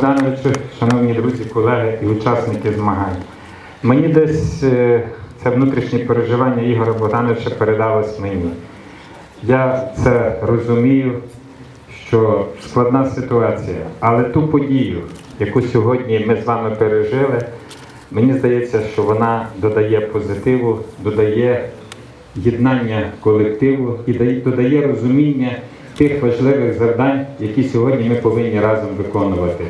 Богдановичу, шановні друзі, колеги і учасники змагань. Мені десь е, це внутрішнє переживання Ігоря Богдановича передалось мені. Я це розумію, що складна ситуація, але ту подію, яку сьогодні ми з вами пережили, мені здається, що вона додає позитиву, додає єднання колективу і додає розуміння тих важливих завдань, які сьогодні ми повинні разом виконувати.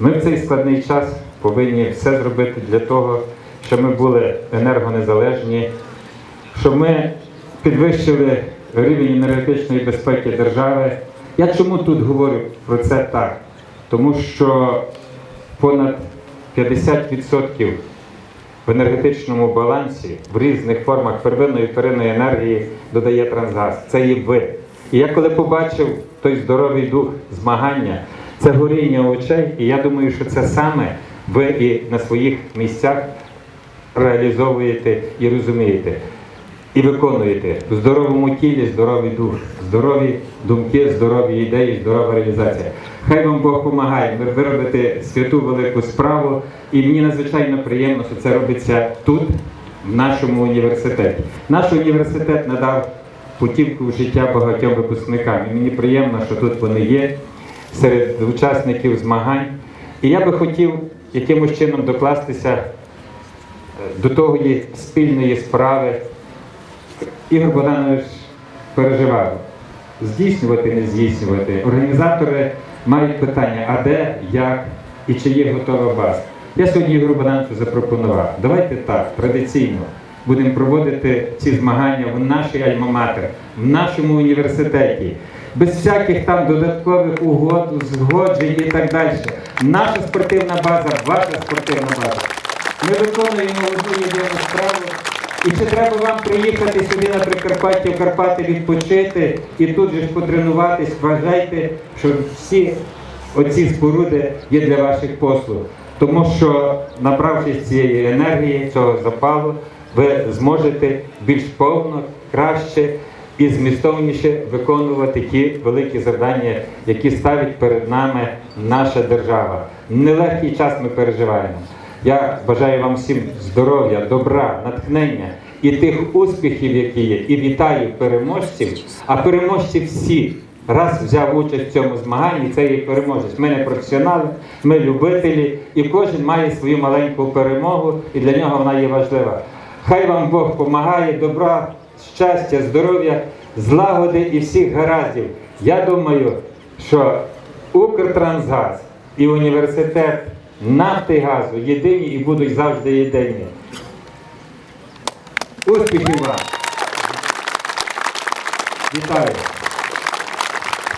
Ми в цей складний час повинні все зробити для того, щоб ми були енергонезалежні, щоб ми підвищили рівень енергетичної безпеки держави. Я чому тут говорю про це так? Тому що понад 50% в енергетичному балансі в різних формах первинної і вторинної енергії додає трансгаз. Це є ви. І я коли побачив той здоровий дух змагання, це горіння очей, і я думаю, що це саме ви і на своїх місцях реалізовуєте і розумієте. І виконуєте в здоровому тілі здоровий дух, здорові думки, здорові ідеї, здорова реалізація. Хай вам Бог допомагає. Ви робите святу велику справу, і мені надзвичайно приємно, що це робиться тут, в нашому університеті. Наш університет надав путівку в життя багатьом випускникам. І мені приємно, що тут вони є серед учасників змагань. І я би хотів якимось чином докластися е, до тої спільної справи. Ігор Богданович переживав здійснювати, не здійснювати. Організатори мають питання, а де, як і чи є готова база. Я сьогодні Ігору Богдановичу запропонував. Давайте так, традиційно будемо проводити ці змагання в нашій альма-матер, в нашому університеті, без всяких там додаткових угод, згоджень і так далі. Наша спортивна база, ваша спортивна база. Ми виконуємо одну єдину справу. І чи треба вам приїхати сюди на Прикарпаття, в Карпати відпочити і тут же ж потренуватись, вважайте, що всі оці споруди є для ваших послуг. Тому що, набравшись цієї енергії, цього запалу, ви зможете більш повно, краще і змістовніше виконувати ті великі завдання, які ставить перед нами наша держава. Нелегкий час ми переживаємо. Я бажаю вам всім здоров'я, добра, натхнення і тих успіхів, які є. І вітаю переможців. А переможці всі раз взяв участь в цьому змаганні, це є переможець. Ми не професіонали, ми любителі, і кожен має свою маленьку перемогу, і для нього вона є важлива. Хай вам Бог допомагає, добра, щастя, здоров'я, злагоди і всіх гараздів. Я думаю, що Укртрансгаз і університет нафти газу єдині і будуть завжди єдині. Успіхів вам! Вітаю!